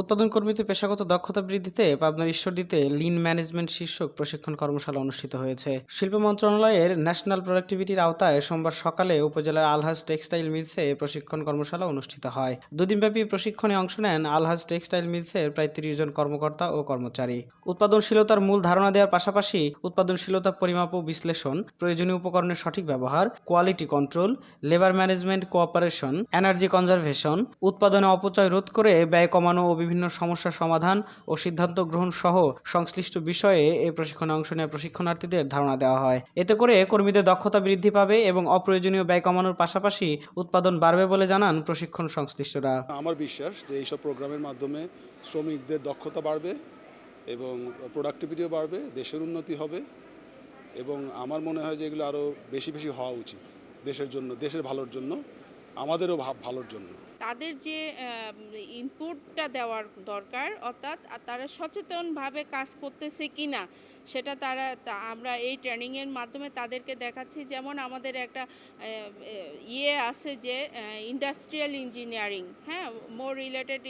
উৎপাদন কর্মীদের পেশাগত দক্ষতা বৃদ্ধিতে পাবনার ঈশ্বরদীতে লিন ম্যানেজমেন্ট শীর্ষক প্রশিক্ষণ কর্মশালা অনুষ্ঠিত হয়েছে। শিল্প মন্ত্রণালয়ের ন্যাশনাল প্রোডাক্টিভিটির আওতায় সোমবার সকালে উপজেলার আলহাজ টেক্সটাইল মিলসে প্রশিক্ষণ কর্মশালা অনুষ্ঠিত হয়। দুদিনব্যাপী প্রশিক্ষণে অংশ নেন আলহাজ টেক্সটাইল মিলসের প্রায় তিরিশ জন কর্মকর্তা ও কর্মচারী। উৎপাদনশীলতার মূল ধারণা দেওয়ার পাশাপাশি উৎপাদনশীলতা পরিমাপ ও বিশ্লেষণ, প্রয়োজনীয় উপকরণের সঠিক ব্যবহার quality control labour management cooperation energy conservation উৎপাদনে অপচয় রোধ করে ব্যয় কমানো ও বিভিন্ন সমস্যার সমাধান ও সিদ্ধান্ত গ্রহণ সহ সংশ্লিষ্ট বিষয়ে এই প্রশিক্ষণে অংশ নেওয়া প্রশিক্ষণার্থীদের ধারণা দেওয়া হয়। এতে করে কর্মীদের দক্ষতা বৃদ্ধি পাবে এবং অপ্রয়োজনীয় ব্যয় কমানোর পাশাপাশি উৎপাদন বাড়বে বলে জানান প্রশিক্ষণ সংশ্লিষ্টরা। আমার বিশ্বাস যে এইসব প্রোগ্রামের মাধ্যমে শ্রমিকদের দক্ষতা বাড়বে এবং প্রোডাক্টিভিটিও বাড়বে, দেশের উন্নতি হবে এবং আমার মনে হয় যে এগুলো আরও বেশি বেশি হওয়া উচিত দেশের জন্য, দেশের ভালোর জন্য, আমাদেরও ভালোর জন্য। তাদের যে ইনপুটটা দেওয়ার দরকার, অর্থাৎ তারা সচেতনভাবে কাজ করতেছে কি না সেটা তারা আমরা এই ট্রেনিংয়ের মাধ্যমে তাদেরকে দেখাচ্ছি। যেমন আমাদের একটা ইয়ে আছে যে ইন্ডাস্ট্রিয়াল ইঞ্জিনিয়ারিং হ্যাঁ মোর রিলেটেড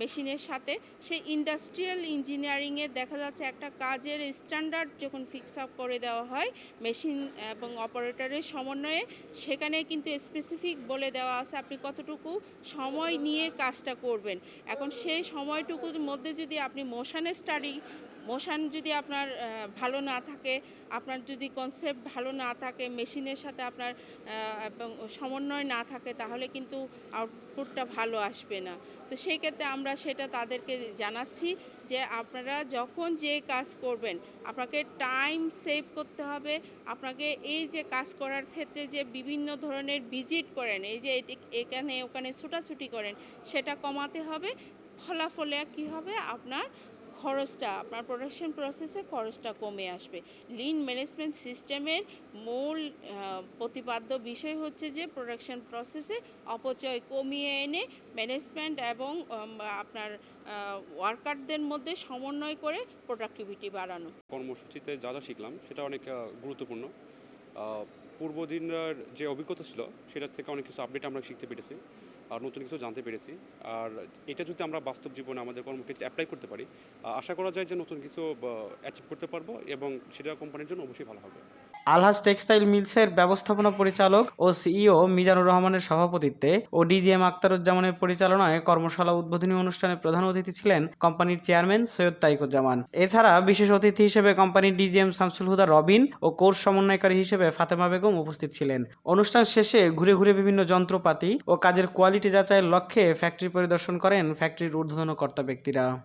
মেশিনের সাথে। সেই ইন্ডাস্ট্রিয়াল ইঞ্জিনিয়ারিংয়ে দেখা যাচ্ছে একটা কাজের স্ট্যান্ডার্ড যখন ফিক্স আপ করে দেওয়া হয় মেশিন এবং অপারেটরের সমন্বয়ে, সেখানে কিন্তু স্পেসিফিক বলে দেওয়া আছে আপনি কতটুকু সময় নিয়ে কাজটা করবেন। এখন সেই সময়টুকুর মধ্যে যদি আপনি মোশানের স্টাডি মোশন যদি আপনার ভালো না থাকে, আপনার যদি কনসেপ্ট ভালো না থাকে মেশিনের সাথে আপনার সমন্বয় না থাকে, তাহলে কিন্তু আউটপুটটা ভালো আসবে না। তো সেই ক্ষেত্রে আমরা সেটা তাদেরকে জানাচ্ছি যে আপনারা যখন যে কাজ করবেন, আপনাকে টাইম সেভ করতে হবে। আপনাকে এই যে কাজ করার ক্ষেত্রে যে বিভিন্ন ধরনের ভিজিট করেন, এই যে এখানে ওখানে ছুটাছুটি করেন, সেটা কমাতে হবে। ফলাফলে কি হবে? আপনার খরচটা, আপনার প্রোডাকশন প্রসেসে খরচটা কমে আসবে। লিন ম্যানেজমেন্ট সিস্টেমের মূল প্রতিপাদ্য বিষয় হচ্ছে যে প্রোডাকশন প্রসেসে অপচয় কমিয়ে এনে ম্যানেজমেন্ট এবং আপনার ওয়ার্কারদের মধ্যে সমন্বয় করে প্রোডাক্টিভিটি বাড়ানো। কর্মসূচিতে যা যা শিখলাম, সেটা অনেক গুরুত্বপূর্ণ। পূর্বদিনের যে অভিজ্ঞতা ছিল, সেটার থেকে অনেক কিছু আপডেট আমরা শিখতে পেরেছি। নতুন কিছু জানতে পেরেছি। আর এটা যদি আমরা বাস্তব জীবনে আমাদের কর্মক্ষেত্রে অ্যাপ্লাই করতে পারি আশা করা যায় যে নতুন কিছু অ্যাচিভ করতে পারব এবং সেটা কোম্পানির জন্য অবশ্যই ভালো হবে। আলহাজ টেক্সটাইল মিলসের ব্যবস্থাপনা পরিচালক ও সিইও মিজানুর রহমানের সভাপতিত্বে ও ডিজিএম আক্তারুজ্জামানের পরিচালনায় কর্মশালা উদ্বোধনী অনুষ্ঠানে প্রধান অতিথি ছিলেন কোম্পানির চেয়ারম্যান সৈয়দ তাইকুজ্জামান। এছাড়া বিশেষ অতিথি হিসেবে কোম্পানির ডিজিএম শামসুল হুদা রবিন ও কোর্স সমন্বয়কারী হিসেবে ফাতেমা বেগম উপস্থিত ছিলেন। অনুষ্ঠান শেষে ঘুরে ঘুরে বিভিন্ন যন্ত্রপাতি ও কাজের কোয়ালিটি যাচাইয়ের লক্ষ্যে ফ্যাক্টরি পরিদর্শন করেন ফ্যাক্টরির ঊর্ধ্বতন কর্তা ব্যক্তিরা।